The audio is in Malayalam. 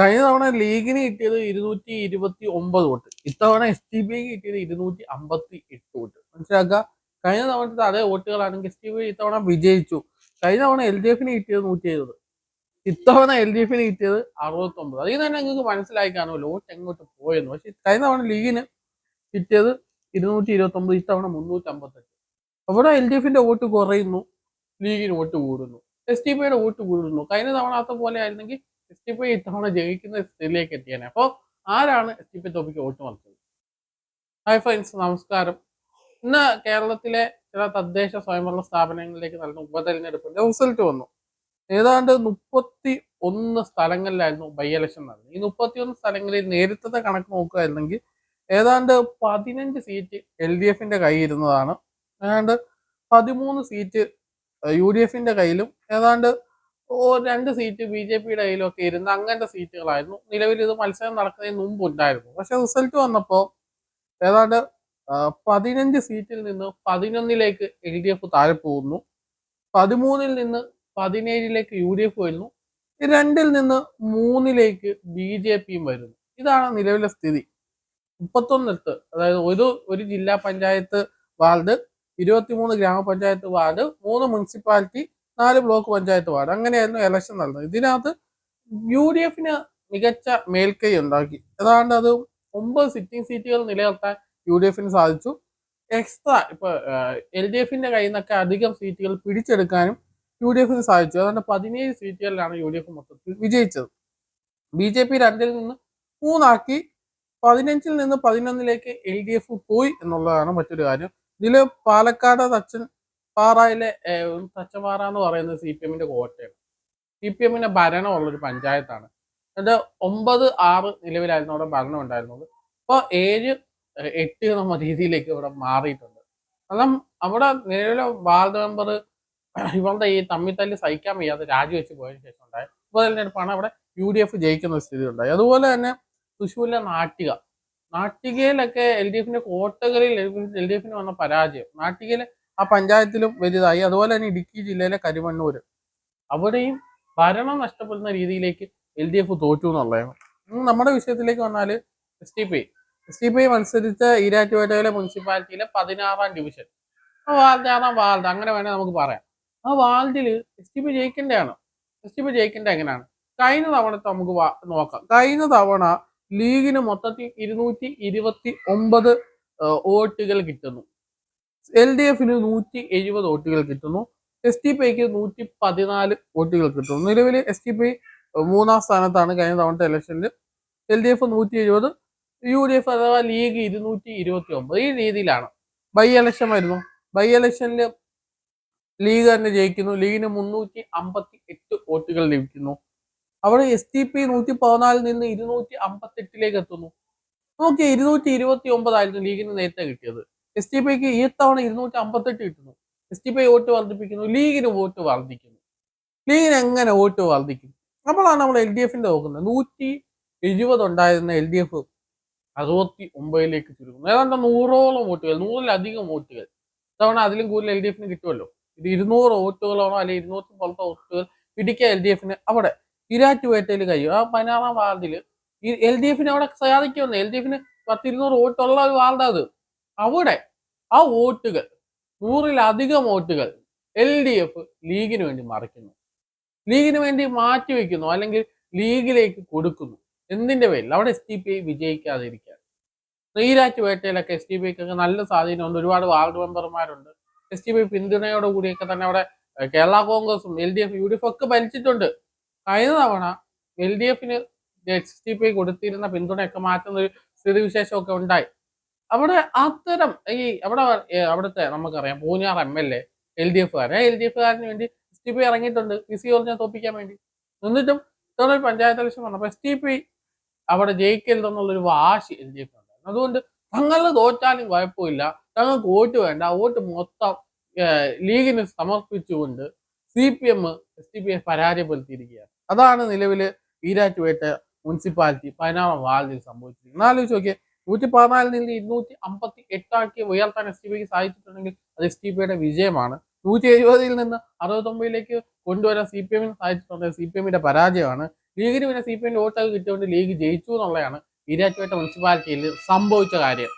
കഴിഞ്ഞ തവണ ലീഗിന് കിട്ടിയത് ഇരുന്നൂറ്റി ഇരുപത്തി ഒമ്പത് വോട്ട്. ഇത്തവണ എസ് ടി ബിക്ക് കിട്ടിയത് ഇരുന്നൂറ്റി അമ്പത്തി എട്ട് വോട്ട്. മനസ്സിലാക്കുക? കഴിഞ്ഞ തവണത്തെ അതേ വോട്ടുകളാണെങ്കിൽ എസ് ടി ബി ഇത്തവണ വിജയിച്ചു. കഴിഞ്ഞ തവണ എൽ ഡി എഫിന് കിട്ടിയത് നൂറ്റി എഴുപത്. ഇത്തവണ എൽ ഡി എഫിന് കിട്ടിയത് അറുപത്തൊമ്പത്. അതിൽ തന്നെ നിങ്ങൾക്ക് മനസ്സിലായി കാണുമല്ലോ വോട്ട് എങ്ങോട്ട് പോയെന്ന്. പക്ഷെ കഴിഞ്ഞ തവണ ലീഗിന് കിട്ടിയത് ഇരുന്നൂറ്റി ഇരുപത്തി ഒമ്പത് ഇത്തവണ മുന്നൂറ്റി അമ്പത്തെട്ട്. അവിടെ എൽ ഡി എഫിന്റെ വോട്ട് കുറയുന്നു ലീഗിന് വോട്ട് കൂടുന്നു. എസ് ടി പിയുടെ വോട്ട് കൂടുന്നു. കഴിഞ്ഞ തവണത്തെ പോലെ ആയിരുന്നെങ്കിൽ എസ് ടി പി ഇത്തവണ ജയിക്കുന്ന സ്ഥിതിയിലേക്ക് എത്തിയാണ് അപ്പോൾ ആരാണ് എസ് ടി പി തോപ്പിക്ക് വോട്ട് മറിച്ചത്? ഹായ് ഫ്രണ്ട്സ് നമസ്കാരം. ഇന്ന് കേരളത്തിലെ ചില തദ്ദേശ സ്വയംഭരണ സ്ഥാപനങ്ങളിലേക്ക് നടന്ന ഉപതെരഞ്ഞെടുപ്പിന്റെ റിസൾട്ട് വന്നു. ഏതാണ്ട് മുപ്പത്തി ഒന്ന് സ്ഥലങ്ങളിലായിരുന്നു ബൈ ഇലക്ഷൻ നടന്നത്. ഈ മുപ്പത്തി ഒന്ന് സ്ഥലങ്ങളിൽ നേരിട്ടത്തെ കണക്ക് നോക്കുകയായിരുന്നെങ്കിൽ ഏതാണ്ട് പതിനഞ്ച് സീറ്റ് എൽ ഡി എഫിന്റെ കയ്യിൽ ഇരുന്നതാണ്. ഏതാണ്ട് പതിമൂന്ന് സീറ്റ് യു ഡി എഫിന്റെ കയ്യിലും ഏതാണ്ട് രണ്ട് സീറ്റ് ബി ജെ പിയുടെ കയ്യിലൊക്കെ ഇരുന്ന് അങ്ങനത്തെ സീറ്റുകളായിരുന്നു. നിലവിൽ ഇത് മത്സരം നടക്കുന്നതിന് മുമ്പ് ഉണ്ടായിരുന്നു. പക്ഷെ റിസൾട്ട് വന്നപ്പോൾ ഏതാണ്ട് പതിനഞ്ച് സീറ്റിൽ നിന്ന് പതിനൊന്നിലേക്ക് എൽ ഡി എഫ് താഴെ പോകുന്നു. പതിമൂന്നിൽ നിന്ന് പതിനേഴിലേക്ക് യു ഡി എഫ് വരുന്നു. രണ്ടിൽ നിന്ന് മൂന്നിലേക്ക് ബി ജെ പിയും വരുന്നു. ഇതാണ് നിലവിലെ സ്ഥിതി. മുപ്പത്തൊന്നിടത്ത് അതായത് ഒരു ഒരു ജില്ലാ പഞ്ചായത്ത് വാർഡ് ഇരുപത്തിമൂന്ന് ഗ്രാമപഞ്ചായത്ത് വാർഡ് മൂന്ന് മുനിസിപ്പാലിറ്റി നാല് ബ്ലോക്ക് പഞ്ചായത്ത് വാർഡ്. അങ്ങനെയായിരുന്നു ഇലക്ഷൻ നടന്നത്. ഇതിനകത്ത് യു ഡി എഫിന് മികച്ച മേൽക്കൈ ഉണ്ടാക്കി. ഏതാണ്ട് അത് ഒമ്പത് സിറ്റിംഗ് സീറ്റുകൾ നിലനിർത്താൻ യു ഡി എഫിന് സാധിച്ചു. എക്സ്ട്രാ ഇപ്പൊ എൽ ഡി എഫിന്റെ കയ്യിൽ നിന്നൊക്കെ അധികം സീറ്റുകൾ പിടിച്ചെടുക്കാനും യു ഡി എഫിന് സാധിച്ചു. അതുകൊണ്ട് പതിനേഴ് സീറ്റുകളിലാണ് യു ഡി എഫ് മൊത്തത്തിൽ വിജയിച്ചത്. ബി ജെ പി രണ്ടിൽ നിന്ന് മൂന്നാക്കി. പതിനഞ്ചിൽ നിന്ന് പതിനൊന്നിലേക്ക് എൽ ഡി എഫ് പോയി എന്നുള്ളതാണ് മറ്റൊരു കാര്യം. ഇതിൽ പാലക്കാട് തച്ചൻ പാറയിലെ ഏഹ്, തച്ചൻപാറ എന്ന് പറയുന്നത് സി പി എമ്മിന്റെ കോട്ടയാണ് സി പി എമ്മിന്റെ ഭരണമുള്ള ഒരു പഞ്ചായത്താണ്. എന്നിട്ട് ഒമ്പത് ആറ് നിലവിലായിരുന്നു അവിടെ ഭരണം ഉണ്ടായിരുന്നത്. അപ്പോൾ ഏഴ് എട്ട് എന്ന രീതിയിലേക്ക് ഇവിടെ മാറിയിട്ടുണ്ട്. കാരണം അവിടെ നിലവിലെ വാർഡ് മെമ്പർ ഇവളുടെ ഈ തമ്മിൽ തല്ലി സഹിക്കാൻ വയ്യാതെ രാജിവെച്ച് പോയതിനു ശേഷം ഉണ്ടായ. ഉപതെരഞ്ഞെടുപ്പാണ് അവിടെ യു ഡി എഫ് ജയിക്കുന്ന സ്ഥിതി ഉണ്ടായി. അതുപോലെ തന്നെ തൃശ്ശൂരിലെ നാട്ടിക. നാട്ടികയിലൊക്കെ എൽ ഡി എഫിന്റെ കോട്ടകളിൽ എൽ ഡി എഫിന് വന്ന പരാജയം. നാട്ടികയിലെ ആ പഞ്ചായത്തിലും വലുതായി. അതുപോലെ തന്നെ ഇടുക്കി ജില്ലയിലെ കരിമണ്ണൂര് അവിടെയും ഭരണം നഷ്ടപ്പെടുന്ന രീതിയിലേക്ക് എൽ ഡി എഫ് തോറ്റു എന്നുള്ളതാണ്. നമ്മുടെ വിഷയത്തിലേക്ക് വന്നാൽ S T P S T P മത്സരിച്ച ഈരാറ്റുപേട്ടയിലെ മുനിസിപ്പാലിറ്റിയിലെ പതിനാറാം ഡിവിഷൻ ആ വാൾഡ് വാർഡ്? അങ്ങനെ വേണേൽ നമുക്ക് പറയാം. ആ വാർഡിൽ എസ് ടി പി ജയിക്കേണ്ടതാണ്. എസ് ടി പി ജയിക്കേണ്ട എങ്ങനെയാണ്? കഴിഞ്ഞ തവണത്തെ നമുക്ക് നോക്കാം. കഴിഞ്ഞ തവണ ലീഗിന് മൊത്തത്തിൽ ഇരുന്നൂറ്റി ഇരുപത്തി ഒമ്പത് വോട്ടുകൾ കിട്ടുന്നു. എൽ ഡി എഫിന് നൂറ്റി എഴുപത് വോട്ടുകൾ കിട്ടുന്നു. എസ് ടി പിക്ക് നൂറ്റി പതിനാല് വോട്ടുകൾ കിട്ടുന്നു. നിലവിൽ എസ് ടി പി മൂന്നാം സ്ഥാനത്താണ് കഴിഞ്ഞ തവണത്തെ ഇലക്ഷനിൽ. എൽ ഡി എഫ് നൂറ്റി എഴുപത് യു ഡി എഫ് അഥവാ ലീഗ് ഇരുന്നൂറ്റി ഇരുപത്തി ഒമ്പത് ഈ രീതിയിലാണ്. ബൈ ഇലക്ഷൻ വരുന്നു. ബൈ ഇലക്ഷനിൽ ലീഗ് തന്നെ ജയിക്കുന്നു. ലീഗിന് മുന്നൂറ്റി അമ്പത്തി എട്ട് വോട്ടുകൾ ലഭിക്കുന്നു. അവിടെ എസ് ടി പി നൂറ്റി പതിനാലിൽ നിന്ന് ഇരുന്നൂറ്റി അമ്പത്തി എട്ടിലേക്ക് എത്തുന്നു. നോക്കി ഇരുന്നൂറ്റി ഇരുപത്തി ഒമ്പതായിരുന്നു ലീഗിന് നേരത്തെ കിട്ടിയത്. എസ് ടി പിക്ക് ഈ തവണ ഇരുന്നൂറ്റി അമ്പത്തെട്ട് കിട്ടുന്നു എസ് ടി പി വോട്ട് വർദ്ധിപ്പിക്കുന്നു. ലീഗിന് വോട്ട് വർദ്ധിക്കുന്നു. ലീഗിന് എങ്ങനെ വോട്ട് വർദ്ധിക്കും? അപ്പോഴാണ് നമ്മൾ എൽ ഡി എഫിന്റെ നോക്കുന്നത്. നൂറ്റി എഴുപത് ഉണ്ടായിരുന്ന എൽ ഡി എഫ് അറുപത്തി ഒമ്പതിലേക്ക് ചുരുങ്ങുന്നു. ഏതാണ്ട് നൂറോളം വോട്ടുകൾ നൂറിലധികം വോട്ടുകൾ. ഇത്തവണ അതിലും കൂടുതൽ എൽ ഡി എഫിന് കിട്ടുമല്ലോ. ഇത് ഇരുന്നൂറ് വോട്ടുകളാണോ അല്ലെങ്കിൽ ഇരുന്നൂറ്റി പുറത്തെ വോട്ടുകൾ പിടിക്കുക എൽ ഡി എഫിന് അവിടെ ഇരാറ്റുപേട്ടയിൽ കഴിയും. ആ പതിനാറാം വാർഡിൽ ഈ എൽ ഡി എഫിന് അവിടെ സാധിക്കുമെന്ന്. എൽ ഡി എഫിന് പത്തിരുന്നൂറ് വോട്ടുള്ള ഒരു വാർഡാണ് അത്. അവിടെ ആ വോട്ടുകൾ നൂറിലധികം വോട്ടുകൾ എൽ ഡി എഫ് ലീഗിന് വേണ്ടി മറിക്കുന്നു. ലീഗിന് വേണ്ടി മാറ്റിവെക്കുന്നു അല്ലെങ്കിൽ ലീഗിലേക്ക് കൊടുക്കുന്നു. എന്തിന്റെ പേരിൽ? അവിടെ എസ് ടി പി ഐ വിജയിക്കാതിരിക്കാൻ. ഈരാറ്റുപേട്ടയിലൊക്കെ എസ് ടി പി ഐക്കൊക്കെ നല്ല സ്വാധീനമുണ്ട്. ഒരുപാട് വാർഡ് മെമ്പർമാരുണ്ട്. എസ് ടി പി പിന്തുണയോട് കൂടിയൊക്കെ തന്നെ അവിടെ കേരള കോൺഗ്രസും L D F U D F ഒക്കെ ഭരിച്ചിട്ടുണ്ട്. കഴിഞ്ഞ തവണ എൽ ഡി എഫിന് എസ് ടി പി കൊടുത്തിരുന്ന പിന്തുണയൊക്കെ മാറ്റുന്ന ഒരു സ്ഥിതിവിശേഷമൊക്കെ ഉണ്ടായി. അവിടെ അത്തരം ഈ അവിടെ അവിടുത്തെ നമുക്കറിയാം Poonjar M L A L D എഫുകാരൻ. L D എഫുകാരന് വേണ്ടി എസ് ടി പി ഇറങ്ങിയിട്ടുണ്ട്. പി സി ജോർജിനെ തോപ്പിക്കാൻ വേണ്ടി. എന്നിട്ടും ഇത്തവണ പഞ്ചായത്ത് ഇലക്ഷൻ വന്നപ്പോൾ എസ് ടി പി അവിടെ ജയിക്കരുതെന്നുള്ളൊരു വാശി എൽ ഡി എഫ് ഉണ്ടായിരുന്നു. അതുകൊണ്ട് തങ്ങൾ തോറ്റാലും കുഴപ്പമില്ല. തങ്ങൾക്ക് വോട്ട് വേണ്ട. വോട്ട് മൊത്തം ലീഗിന് സമർപ്പിച്ചുകൊണ്ട് C P M S T പിയെ പരാജയപ്പെടുത്തിയിരിക്കുകയാണ്. അതാണ് നിലവിൽ ഈരാറ്റുപേട്ട മുനിസിപ്പാലിറ്റി പതിനാറാം വാർഡിൽ സംഭവിച്ചിരിക്കുന്നത്. എന്നാലോചിച്ച് നോക്കിയേ നൂറ്റി പതിനാലിൽ നിന്ന് ഇരുന്നൂറ്റി അമ്പത്തി എട്ടാക്കി ഉയർത്താൻ എസ് ടി പിക്ക് സാധിച്ചിട്ടുണ്ടെങ്കിൽ അത് എസ് ടി പിയുടെ വിജയമാണ്. നൂറ്റി എഴുപതിൽ നിന്ന് അറുപത്തൊമ്പതിലേക്ക് കൊണ്ടുവരാൻ സി പി എമ്മിന് സാധിച്ചിട്ടുണ്ടെങ്കിൽ സി പി എമ്മിന്റെ പരാജയമാണ്. ലീഗിന് പിന്നെ സി പി എമ്മിന്റെ വോട്ടൊക്കെ കിട്ടിയതുകൊണ്ട് ലീഗ് ജയിച്ചു എന്നുള്ളതാണ് ഈരാറ്റുപേട്ട മുനിസിപ്പാലിറ്റിയിൽ സംഭവിച്ച കാര്യം.